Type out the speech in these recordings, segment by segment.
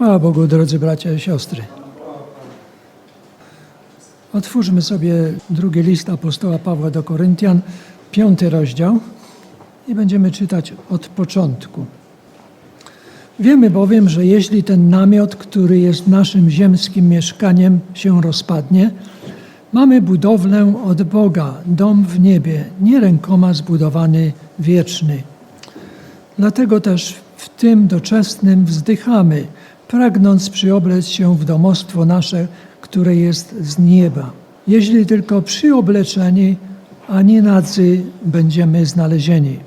Chwała Bogu, drodzy bracia i siostry. Otwórzmy sobie drugi list apostoła Pawła do Koryntian, piąty rozdział i będziemy czytać od początku. Wiemy bowiem, że jeśli ten namiot, który jest naszym ziemskim mieszkaniem, się rozpadnie, mamy budowlę od Boga, dom w niebie, nie rękoma zbudowany wieczny. Dlatego też w tym doczesnym wzdychamy, pragnąc przyoblec się w domostwo nasze, które jest z nieba. Jeśli tylko przyobleczeni, a nie nadzy będziemy znalezieni.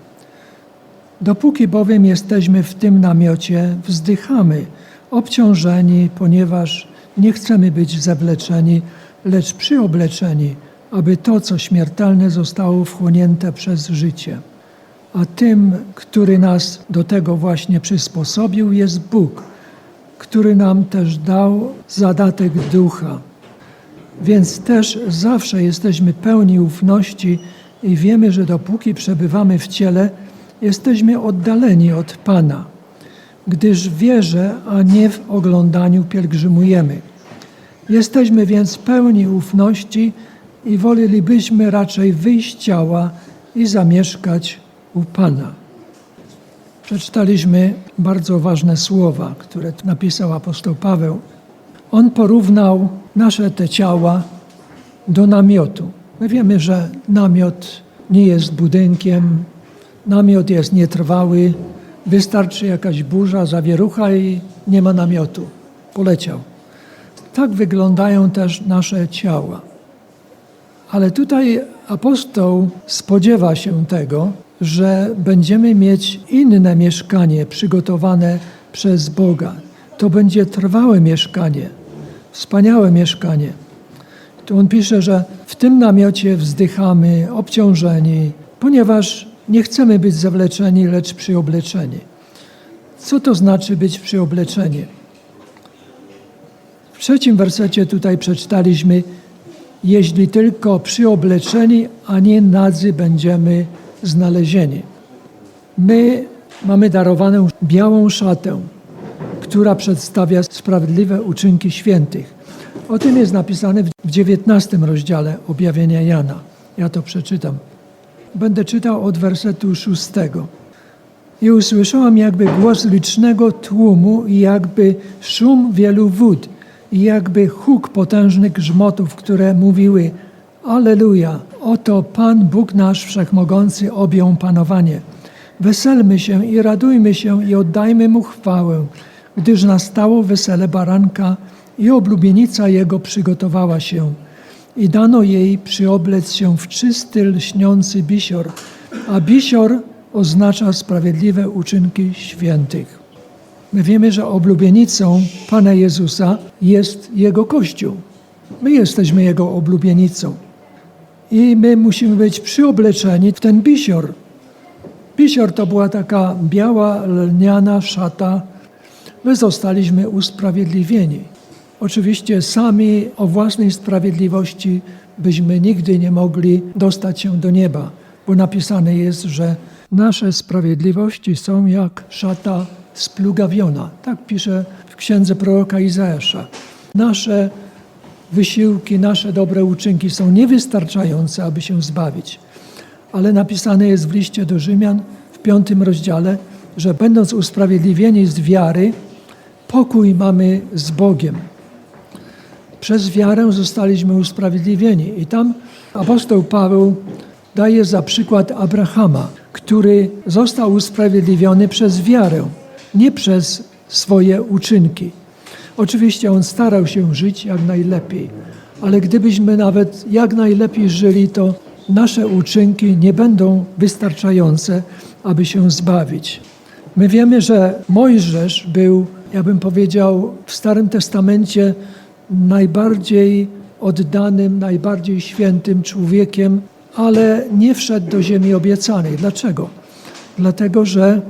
Dopóki bowiem jesteśmy w tym namiocie, wzdychamy, obciążeni, ponieważ nie chcemy być zawleczeni, lecz przyobleczeni, aby to, co śmiertelne, zostało wchłonięte przez życie. A tym, który nas do tego właśnie przysposobił, jest Bóg, który nam też dał zadatek ducha. Więc też zawsze jesteśmy pełni ufności i wiemy, że dopóki przebywamy w ciele, jesteśmy oddaleni od Pana, gdyż wierze, a nie w oglądaniu pielgrzymujemy. Jesteśmy więc pełni ufności i wolelibyśmy raczej wyjść ciała i zamieszkać u Pana. Przeczytaliśmy bardzo ważne słowa, które napisał apostoł Paweł. On porównał nasze te ciała do namiotu. My wiemy, że namiot nie jest budynkiem, namiot jest nietrwały, wystarczy jakaś burza, zawierucha i nie ma namiotu. Poleciał. Tak wyglądają też nasze ciała. Ale tutaj apostoł spodziewa się tego, że będziemy mieć inne mieszkanie przygotowane przez Boga. To będzie trwałe mieszkanie, wspaniałe mieszkanie. Tu on pisze, że w tym namiocie wzdychamy, obciążeni, ponieważ nie chcemy być zawleczeni, lecz przyobleczeni. Co to znaczy być przyobleczeni? W trzecim wersecie tutaj przeczytaliśmy, jeśli tylko przyobleczeni, a nie nadzy będziemy znalezieni. My mamy darowaną białą szatę, która przedstawia sprawiedliwe uczynki świętych. O tym jest napisane w dziewiętnastym rozdziale objawienia Jana. Ja to przeczytam. Będę czytał od wersetu szóstego. I usłyszałam jakby głos licznego tłumu i jakby szum wielu wód i jakby huk potężnych grzmotów, które mówiły Aleluja, oto Pan Bóg nasz Wszechmogący objął panowanie. Weselmy się i radujmy się i oddajmy Mu chwałę, gdyż nastało wesele baranka i oblubienica Jego przygotowała się. I dano jej przyoblec się w czysty, lśniący bisior, a bisior oznacza sprawiedliwe uczynki świętych. My wiemy, że oblubienicą Pana Jezusa jest Jego Kościół. My jesteśmy Jego oblubienicą. I my musimy być przyobleczeni w ten bisior. Bisior to była taka biała, lniana szata. My zostaliśmy usprawiedliwieni. Oczywiście sami o własnej sprawiedliwości byśmy nigdy nie mogli dostać się do nieba, bo napisane jest, że nasze sprawiedliwości są jak szata splugawiona. Tak pisze w księdze proroka Izajasza. Nasze wysiłki, nasze dobre uczynki są niewystarczające, aby się zbawić. Ale napisane jest w liście do Rzymian w piątym rozdziale, że będąc usprawiedliwieni z wiary, pokój mamy z Bogiem. Przez wiarę zostaliśmy usprawiedliwieni. I tam apostoł Paweł daje za przykład Abrahama, który został usprawiedliwiony przez wiarę, nie przez swoje uczynki. Oczywiście on starał się żyć jak najlepiej, ale gdybyśmy nawet jak najlepiej żyli, to nasze uczynki nie będą wystarczające, aby się zbawić. My wiemy, że Mojżesz był, ja bym powiedział, w Starym Testamencie najbardziej oddanym, najbardziej świętym człowiekiem, ale nie wszedł do ziemi obiecanej. Dlaczego? Dlatego, że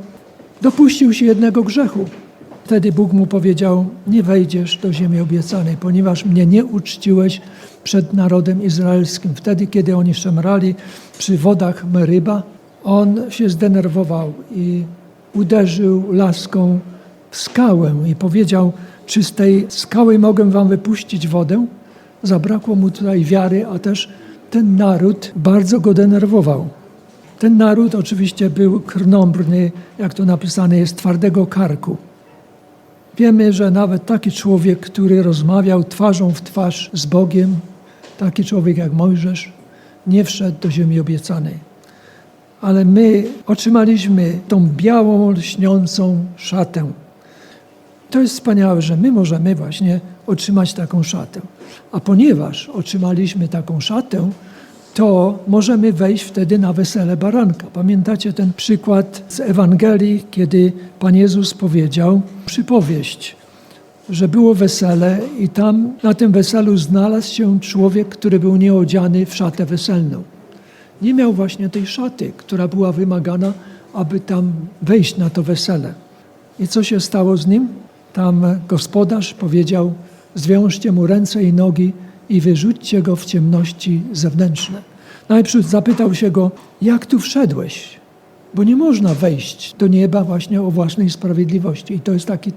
dopuścił się jednego grzechu. Wtedy Bóg mu powiedział: Nie wejdziesz do ziemi obiecanej, ponieważ mnie nie uczciłeś przed narodem izraelskim. Wtedy, kiedy oni szemrali przy wodach Meryba, on się zdenerwował i uderzył laską w skałę i powiedział: czy z tej skały mogę wam wypuścić wodę? Zabrakło mu tutaj wiary, a też ten naród bardzo go denerwował. Ten naród oczywiście był krnąbrny, jak to napisane jest, twardego karku. Wiemy, że nawet taki człowiek, który rozmawiał twarzą w twarz z Bogiem, taki człowiek jak Mojżesz, nie wszedł do ziemi obiecanej. Ale my otrzymaliśmy tą białą, lśniącą szatę. To jest wspaniałe, że my możemy właśnie otrzymać taką szatę. A ponieważ otrzymaliśmy taką szatę, to możemy wejść wtedy na wesele baranka. Pamiętacie ten przykład z Ewangelii, kiedy Pan Jezus powiedział przypowieść, że było wesele i tam na tym weselu znalazł się człowiek, który był nieodziany w szatę weselną. Nie miał właśnie tej szaty, która była wymagana, aby tam wejść na to wesele. I co się stało z nim? Tam gospodarz powiedział: Zwiążcie mu ręce i nogi i wyrzućcie go w ciemności zewnętrzne. Najpierw zapytał się go: Jak tu wszedłeś? Bo nie można wejść do nieba właśnie o własnej sprawiedliwości. I to jest taki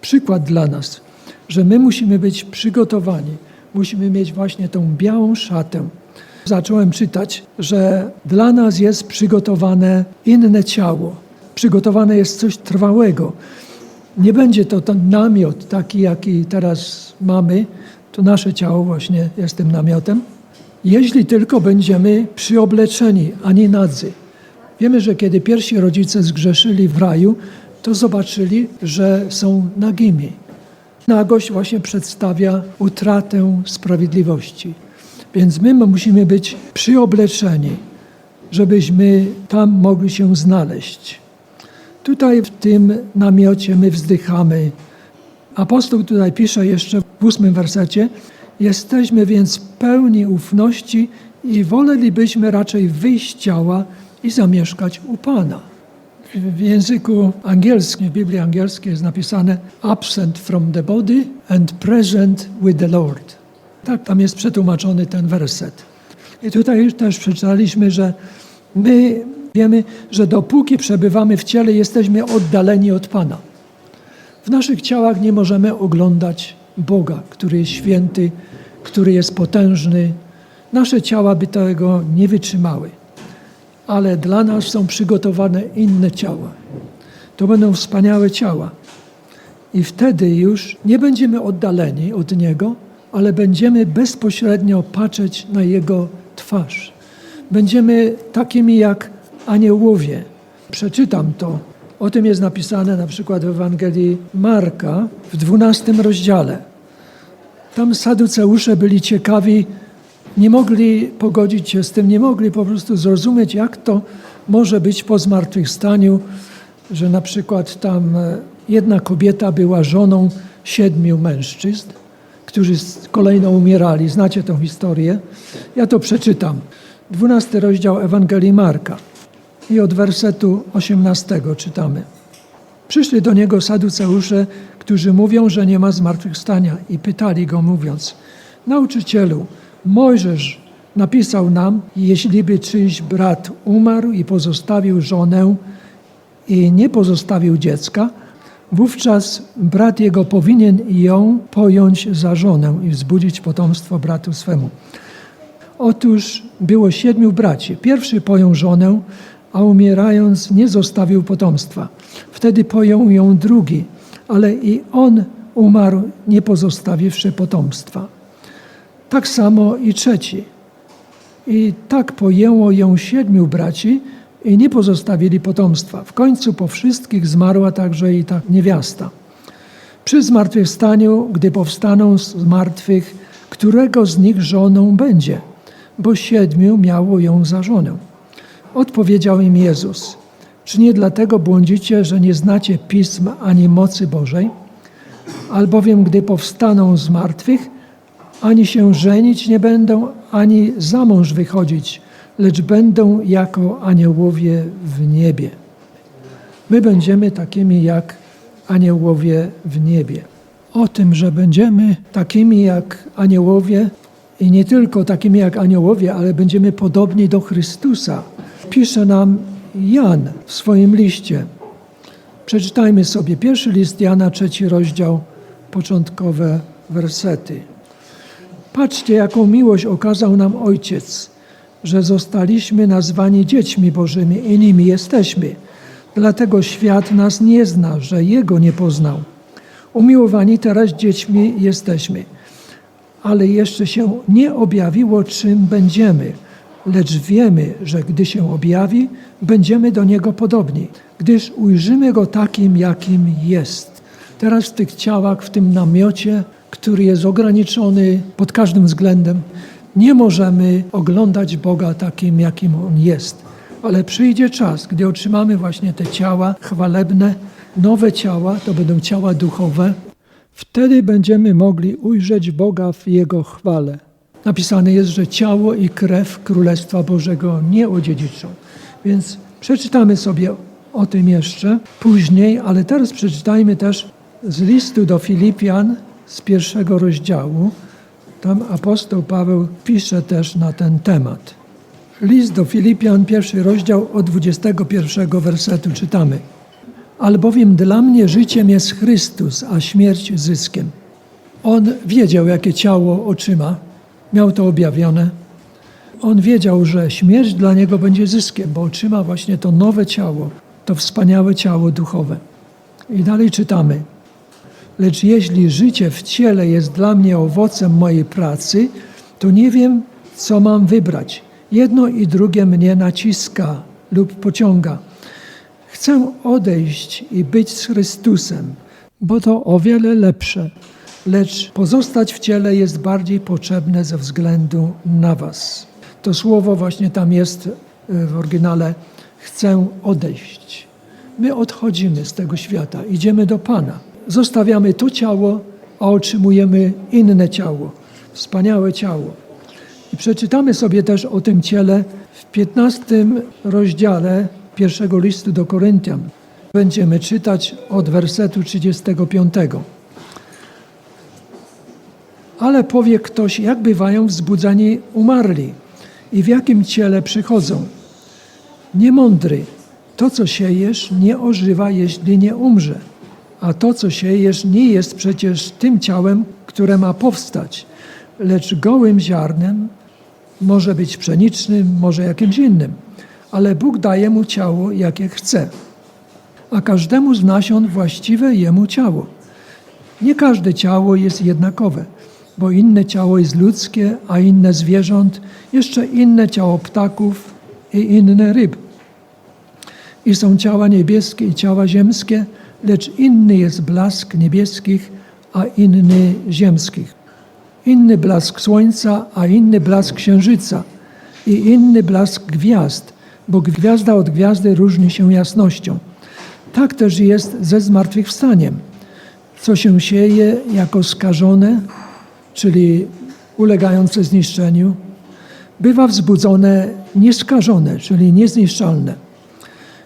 przykład dla nas, że my musimy być przygotowani, musimy mieć właśnie tą białą szatę. Zacząłem czytać, że dla nas jest przygotowane inne ciało, przygotowane jest coś trwałego. Nie będzie to ten namiot taki, jaki teraz mamy, to nasze ciało właśnie jest tym namiotem. Jeśli tylko będziemy przyobleczeni, a nie nadzy. Wiemy, że kiedy pierwsi rodzice zgrzeszyli w raju, to zobaczyli, że są nagimi. Nagość właśnie przedstawia utratę sprawiedliwości. Więc my musimy być przyobleczeni, żebyśmy tam mogli się znaleźć. Tutaj w tym namiocie my wzdychamy. Apostoł tutaj pisze jeszcze w ósmym wersecie: Jesteśmy więc pełni ufności i wolelibyśmy raczej wyjść ciała i zamieszkać u Pana. W języku angielskim, w Biblii angielskiej jest napisane absent from the body and present with the Lord. Tak tam jest przetłumaczony ten werset. I tutaj też przeczytaliśmy, że my wiemy, że dopóki przebywamy w ciele, jesteśmy oddaleni od Pana. W naszych ciałach nie możemy oglądać Boga, który jest święty, który jest potężny. Nasze ciała by tego nie wytrzymały ale dla nas są przygotowane inne ciała. To będą wspaniałe ciała. I wtedy już nie będziemy oddaleni od Niego, ale będziemy bezpośrednio patrzeć na Jego twarz. Będziemy takimi jak aniołowie. Przeczytam to. O tym jest napisane na przykład w Ewangelii Marka w 12 rozdziale. Tam saduceusze byli ciekawi, nie mogli pogodzić się z tym, nie mogli po prostu zrozumieć, jak to może być po zmartwychwstaniu, że na przykład tam jedna kobieta była żoną siedmiu mężczyzn, którzy kolejno umierali. Znacie tę historię? Ja to przeczytam. Dwunasty rozdział Ewangelii Marka i od wersetu 18 czytamy. Przyszli do niego saduceusze, którzy mówią, że nie ma zmartwychwstania i pytali go mówiąc, nauczycielu, Mojżesz napisał nam, jeśli by czyjś brat umarł i pozostawił żonę i nie pozostawił dziecka, wówczas brat jego powinien ją pojąć za żonę i wzbudzić potomstwo bratu swemu. Otóż było siedmiu braci. Pierwszy pojął żonę, a umierając nie zostawił potomstwa. Wtedy pojął ją drugi, ale i on umarł, nie pozostawiwszy potomstwa. Tak samo i trzeci. I tak pojęło ją siedmiu braci i nie pozostawili potomstwa. W końcu po wszystkich zmarła także i ta niewiasta. Przy zmartwychwstaniu, gdy powstaną z martwych, którego z nich żoną będzie? Bo siedmiu miało ją za żonę. Odpowiedział im Jezus: Czy nie dlatego błądzicie, że nie znacie pism ani mocy Bożej? Albowiem, gdy powstaną z martwych, ani się żenić nie będą, ani za mąż wychodzić, lecz będą jako aniołowie w niebie. My będziemy takimi jak aniołowie w niebie. O tym, że będziemy takimi jak aniołowie i nie tylko takimi jak aniołowie, ale będziemy podobni do Chrystusa, pisze nam Jan w swoim liście. Przeczytajmy sobie pierwszy list Jana, trzeci rozdział początkowe wersety. Patrzcie, jaką miłość okazał nam Ojciec, że zostaliśmy nazwani dziećmi Bożymi i nimi jesteśmy. Dlatego świat nas nie zna, że Jego nie poznał. Umiłowani teraz dziećmi jesteśmy, ale jeszcze się nie objawiło, czym będziemy. Lecz wiemy, że gdy się objawi, będziemy do Niego podobni, gdyż ujrzymy Go takim, jakim jest. Teraz w tych ciałach, w tym namiocie, który jest ograniczony pod każdym względem, nie możemy oglądać Boga takim, jakim On jest. Ale przyjdzie czas, gdy otrzymamy właśnie te ciała chwalebne, nowe ciała, to będą ciała duchowe. Wtedy będziemy mogli ujrzeć Boga w Jego chwale. Napisane jest, że ciało i krew Królestwa Bożego nie odziedziczą. Więc przeczytamy sobie o tym jeszcze później, ale teraz przeczytajmy też z listu do Filipian z pierwszego rozdziału. Tam apostoł Paweł pisze też na ten temat. List do Filipian, pierwszy rozdział od 21 wersetu czytamy. Albowiem dla mnie życiem jest Chrystus, a śmierć zyskiem. On wiedział, jakie ciało otrzyma, miał to objawione. On wiedział, że śmierć dla niego będzie zyskiem, bo otrzyma właśnie to nowe ciało, to wspaniałe ciało duchowe. I dalej czytamy. Lecz jeśli życie w ciele jest dla mnie owocem mojej pracy, to nie wiem, co mam wybrać. Jedno i drugie mnie naciska lub pociąga. Chcę odejść i być z Chrystusem, bo to o wiele lepsze, lecz pozostać w ciele jest bardziej potrzebne ze względu na Was. To słowo właśnie tam jest y, w oryginale chcę odejść. My odchodzimy z tego świata, idziemy do Pana. Zostawiamy to ciało, a otrzymujemy inne ciało, wspaniałe ciało. I przeczytamy sobie też o tym ciele w 15 rozdziale pierwszego listu do Koryntian. Będziemy czytać od wersetu 35. Ale powie ktoś, jak bywają wzbudzani umarli i w jakim ciele przychodzą. Niemądry, to co siejesz nie ożywa, jeśli nie umrze. A to co siejesz nie jest przecież tym ciałem, które ma powstać, lecz gołym ziarnem, może być pszenicznym, może jakimś innym. Ale Bóg daje mu ciało, jakie chce. A każdemu z nasion właściwe jemu ciało. Nie każde ciało jest jednakowe, bo inne ciało jest ludzkie, a inne zwierząt, jeszcze inne ciało ptaków i inne ryb. I są ciała niebieskie i ciała ziemskie, lecz inny jest blask niebieskich, a inny ziemskich. Inny blask słońca, a inny blask księżyca i inny blask gwiazd, bo gwiazda od gwiazdy różni się jasnością. Tak też jest ze zmartwychwstaniem. Co się sieje jako skażone, czyli ulegające zniszczeniu, bywa wzbudzone nieskażone, czyli niezniszczalne.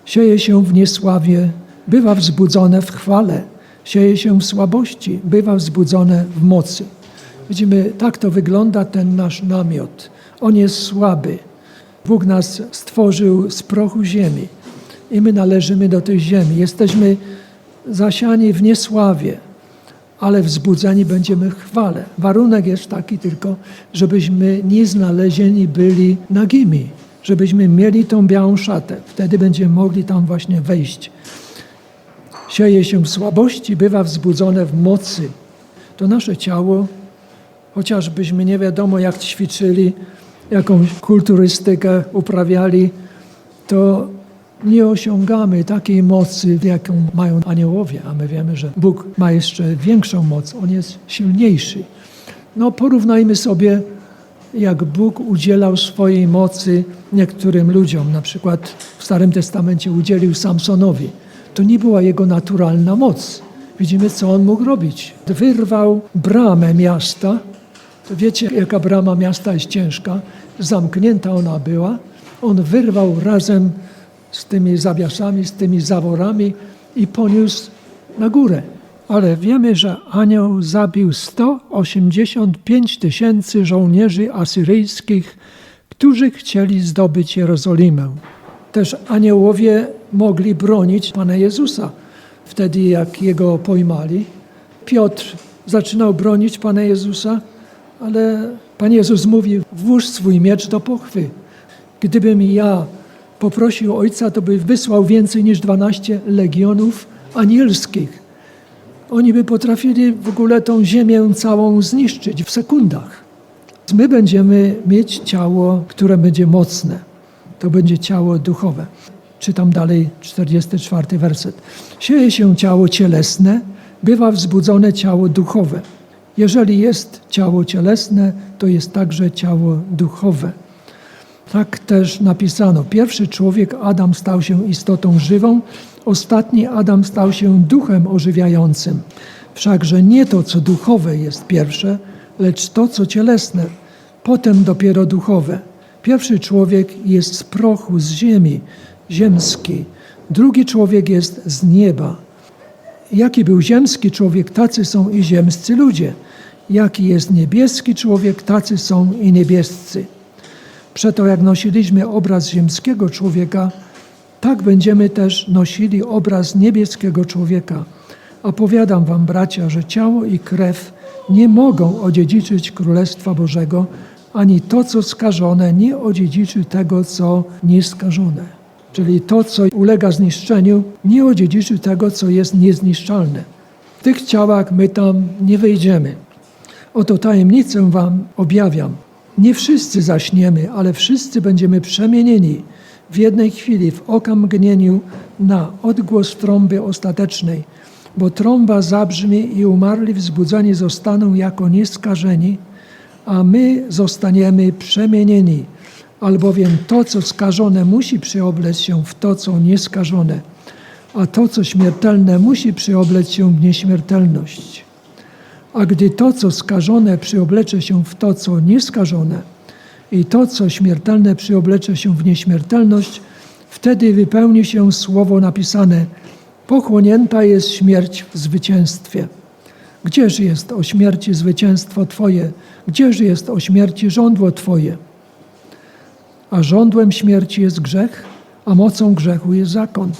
Sieje się w niesławie, bywa wzbudzone w chwale. Sieje się w słabości, bywa wzbudzone w mocy. Widzimy, tak to wygląda ten nasz namiot. On jest słaby. Bóg nas stworzył z prochu ziemi i my należymy do tej ziemi. Jesteśmy zasiani w niesławie, ale wzbudzeni będziemy chwale. Warunek jest taki tylko, żebyśmy nie znalezieni byli nagimi, żebyśmy mieli tą białą szatę. Wtedy będziemy mogli tam właśnie wejść. Sieje się w słabości, bywa wzbudzone w mocy. To nasze ciało, chociażbyśmy nie wiadomo jak ćwiczyli, jakąś kulturystykę uprawiali, to nie osiągamy takiej mocy, jaką mają aniołowie, a my wiemy, że Bóg ma jeszcze większą moc, On jest silniejszy. No porównajmy sobie, jak Bóg udzielał swojej mocy niektórym ludziom. Na przykład w Starym Testamencie udzielił Samsonowi. To nie była jego naturalna moc. Widzimy, co on mógł robić. Wyrwał bramę miasta. To wiecie, jaka brama miasta jest ciężka. Zamknięta ona była. On wyrwał razem z tymi zawiasami, z tymi zaworami i poniósł na górę. Ale wiemy, że anioł zabił 185 tysięcy żołnierzy asyryjskich, którzy chcieli zdobyć Jerozolimę. Też aniołowie mogli bronić Pana Jezusa. Wtedy, jak jego pojmali, Piotr zaczynał bronić Pana Jezusa, ale Pan Jezus mówi, włóż swój miecz do pochwy. Gdybym ja poprosił Ojca, to by wysłał więcej niż 12 legionów anielskich. Oni by potrafili w ogóle tą ziemię całą zniszczyć w sekundach. My będziemy mieć ciało, które będzie mocne. To będzie ciało duchowe. Czytam dalej 44 werset. Sieje się ciało cielesne, bywa wzbudzone ciało duchowe. Jeżeli jest ciało cielesne, to jest także ciało duchowe. Tak też napisano. Pierwszy człowiek, Adam, stał się istotą żywą, ostatni Adam stał się duchem ożywiającym. Wszakże nie to, co duchowe jest pierwsze, lecz to, co cielesne, potem dopiero duchowe. Pierwszy człowiek jest z prochu, z ziemi, ziemski. Drugi człowiek jest z nieba. Jaki był ziemski człowiek, tacy są i ziemscy ludzie. Jaki jest niebieski człowiek, tacy są i niebiescy. Przeto jak nosiliśmy obraz ziemskiego człowieka, tak będziemy też nosili obraz niebieskiego człowieka. A powiadam wam, bracia, że ciało i krew nie mogą odziedziczyć Królestwa Bożego, ani to, co skażone, nie odziedziczy tego, co nieskażone. Czyli to, co ulega zniszczeniu, nie odziedziczy tego, co jest niezniszczalne. W tych ciałach my tam nie wejdziemy. Oto tajemnicę wam objawiam. Nie wszyscy zaśniemy, ale wszyscy będziemy przemienieni w jednej chwili, w okamgnieniu na odgłos trąby ostatecznej. Bo trąba zabrzmi i umarli wzbudzeni zostaną jako nieskażeni, a my zostaniemy przemienieni. Albowiem to, co skażone, musi przyoblec się w to, co nieskażone, a to, co śmiertelne, musi przyoblec się w nieśmiertelność. A gdy to, co skażone, przyoblecze się w to, co nieskażone, i to, co śmiertelne, przyoblecze się w nieśmiertelność, wtedy wypełni się słowo napisane: Pochłonięta jest śmierć w zwycięstwie. Gdzież jest o śmierci zwycięstwo Twoje? Gdzież jest o śmierci żądło Twoje? A żądłem śmierci jest grzech, a mocą grzechu jest zakon.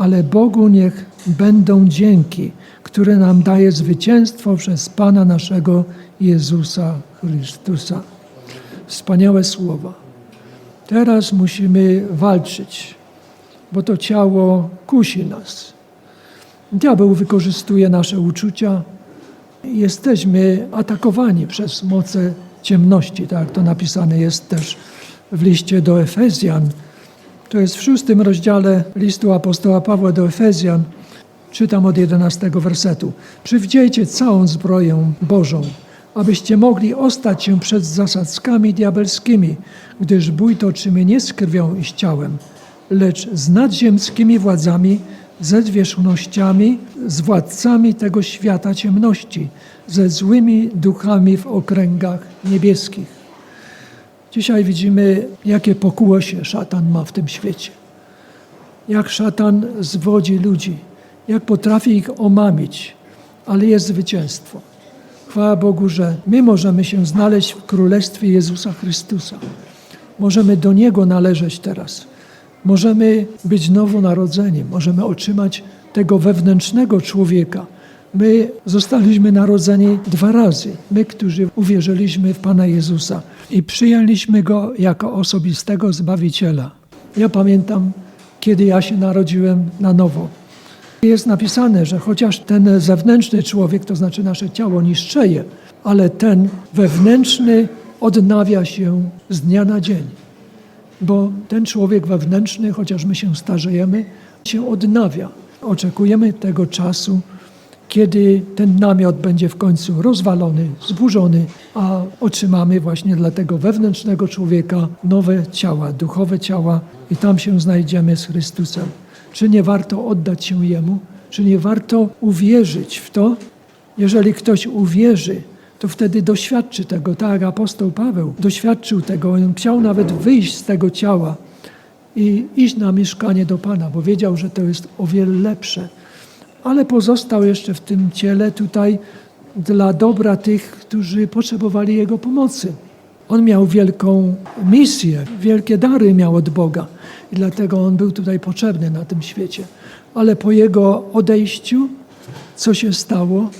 Ale Bogu niech będą dzięki, które nam daje zwycięstwo przez Pana naszego Jezusa Chrystusa. Wspaniałe słowa. Teraz musimy walczyć, bo to ciało kusi nas. Diabeł wykorzystuje nasze uczucia. Jesteśmy atakowani przez moce ciemności, tak jak to napisane jest też w liście do Efezjan. To jest w szóstym rozdziale listu apostoła Pawła do Efezjan. Czytam od jedenastego wersetu. Przywdziejcie całą zbroję Bożą, abyście mogli ostać się przed zasadzkami diabelskimi, gdyż bój toczymy nie z krwią i z ciałem, lecz z nadziemskimi władzami, ze zwierzchnościami, z władcami tego świata ciemności, ze złymi duchami w okręgach niebieskich. Dzisiaj widzimy, jakie pokłosie szatan ma w tym świecie. Jak szatan zwodzi ludzi, jak potrafi ich omamić, ale jest zwycięstwo. Chwała Bogu, że my możemy się znaleźć w Królestwie Jezusa Chrystusa. Możemy do Niego należeć teraz. Możemy być nowonarodzeni, możemy otrzymać tego wewnętrznego człowieka. My zostaliśmy narodzeni dwa razy. My, którzy uwierzyliśmy w Pana Jezusa i przyjęliśmy Go jako osobistego Zbawiciela. Ja pamiętam, kiedy ja się narodziłem na nowo. Jest napisane, że chociaż ten zewnętrzny człowiek, to znaczy nasze ciało, niszczeje, ale ten wewnętrzny odnawia się z dnia na dzień. Bo ten człowiek wewnętrzny, chociaż my się starzejemy, się odnawia. Oczekujemy tego czasu, kiedy ten namiot będzie w końcu rozwalony, zburzony, a otrzymamy właśnie dla tego wewnętrznego człowieka nowe ciała, duchowe ciała i tam się znajdziemy z Chrystusem. Czy nie warto oddać się Jemu? Czy nie warto uwierzyć w to? Jeżeli ktoś uwierzy, to wtedy doświadczy tego, tak apostoł Paweł doświadczył tego. On chciał nawet wyjść z tego ciała i iść na mieszkanie do Pana, bo wiedział, że to jest o wiele lepsze. Ale pozostał jeszcze w tym ciele tutaj dla dobra tych, którzy potrzebowali Jego pomocy. On miał wielką misję, wielkie dary miał od Boga i dlatego on był tutaj potrzebny na tym świecie. Ale po jego odejściu, co się stało?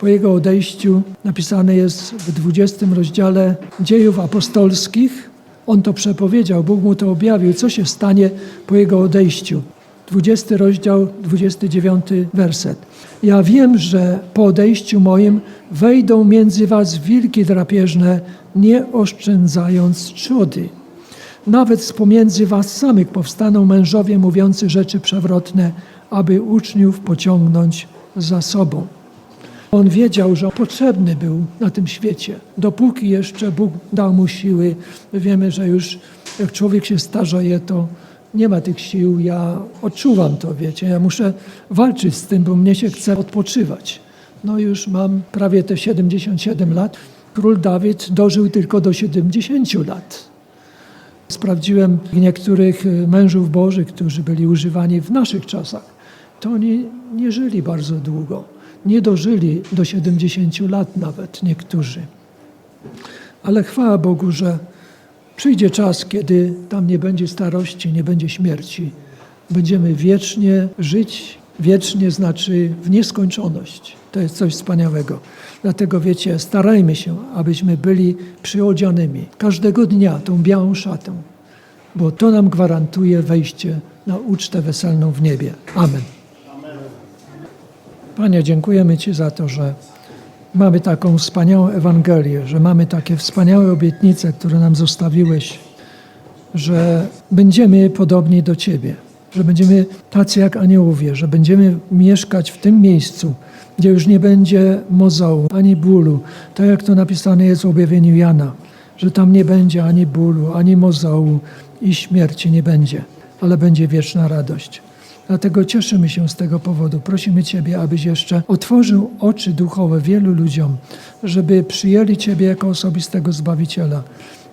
Po jego odejściu napisane jest w 20 rozdziale dziejów apostolskich. On to przepowiedział, Bóg mu to objawił, co się stanie po jego odejściu. 20 rozdział, 29 werset. Ja wiem, że po odejściu moim wejdą między was wilki drapieżne, nie oszczędzając trzody. Nawet z pomiędzy was samych powstaną mężowie mówiący rzeczy przewrotne, aby uczniów pociągnąć za sobą. On wiedział, że potrzebny był na tym świecie. Dopóki jeszcze Bóg dał mu siły, wiemy, że już jak człowiek się starzeje, to nie ma tych sił. Ja odczuwam to, wiecie. Ja muszę walczyć z tym, bo mnie się chce odpoczywać. No już mam prawie te 77 lat. Król Dawid dożył tylko do 70 lat. Sprawdziłem niektórych y, mężów bożych, którzy byli używani w naszych czasach. To oni nie żyli bardzo długo. Nie dożyli do 70 lat nawet niektórzy. Ale chwała Bogu, że przyjdzie czas, kiedy tam nie będzie starości, nie będzie śmierci. Będziemy wiecznie żyć. Wiecznie znaczy w nieskończoność. To jest coś wspaniałego. Dlatego wiecie, starajmy się, abyśmy byli przyodzianymi każdego dnia tą białą szatą, bo to nam gwarantuje wejście na ucztę weselną w niebie. Amen. Panie, dziękujemy Ci za to, że mamy taką wspaniałą Ewangelię, że mamy takie wspaniałe obietnice, które nam zostawiłeś, że będziemy podobni do Ciebie, że będziemy tacy jak aniołowie, że będziemy mieszkać w tym miejscu, gdzie już nie będzie mozołu ani bólu, tak jak to napisane jest w objawieniu Jana, że tam nie będzie ani bólu, ani mozołu i śmierci nie będzie, ale będzie wieczna radość. Dlatego cieszymy się z tego powodu. Prosimy Ciebie, abyś jeszcze otworzył oczy duchowe wielu ludziom, żeby przyjęli Ciebie jako osobistego Zbawiciela.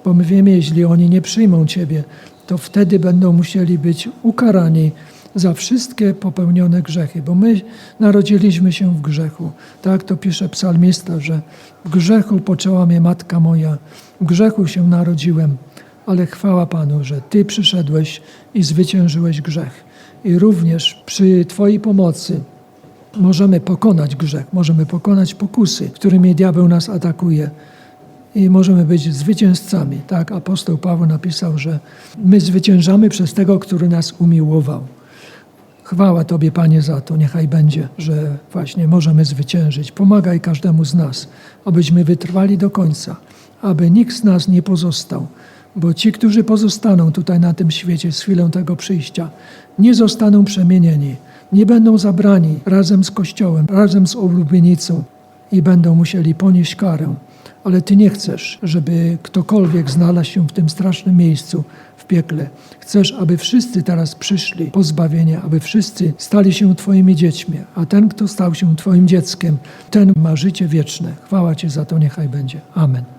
Bo my wiemy, jeśli oni nie przyjmą Ciebie, to wtedy będą musieli być ukarani za wszystkie popełnione grzechy, bo my narodziliśmy się w grzechu. Tak to pisze psalmista, że w grzechu poczęła mnie matka moja, w grzechu się narodziłem, ale chwała Panu, że Ty przyszedłeś i zwyciężyłeś grzech. I również przy Twojej pomocy możemy pokonać grzech, możemy pokonać pokusy, którymi diabeł nas atakuje. I możemy być zwycięzcami. Tak, apostoł Paweł napisał, że my zwyciężamy przez tego, który nas umiłował. Chwała Tobie, Panie, za to. Niechaj będzie, że właśnie możemy zwyciężyć. Pomagaj każdemu z nas, abyśmy wytrwali do końca, aby nikt z nas nie pozostał. Bo ci, którzy pozostaną tutaj na tym świecie z chwilą tego przyjścia, nie zostaną przemienieni, nie będą zabrani razem z Kościołem, razem z oblubienicą i będą musieli ponieść karę. Ale Ty nie chcesz, żeby ktokolwiek znalazł się w tym strasznym miejscu, w piekle. Chcesz, aby wszyscy teraz przyszli po zbawienie, aby wszyscy stali się Twoimi dziećmi, a ten, kto stał się Twoim dzieckiem, ten ma życie wieczne. Chwała Ci za to, niechaj będzie. Amen.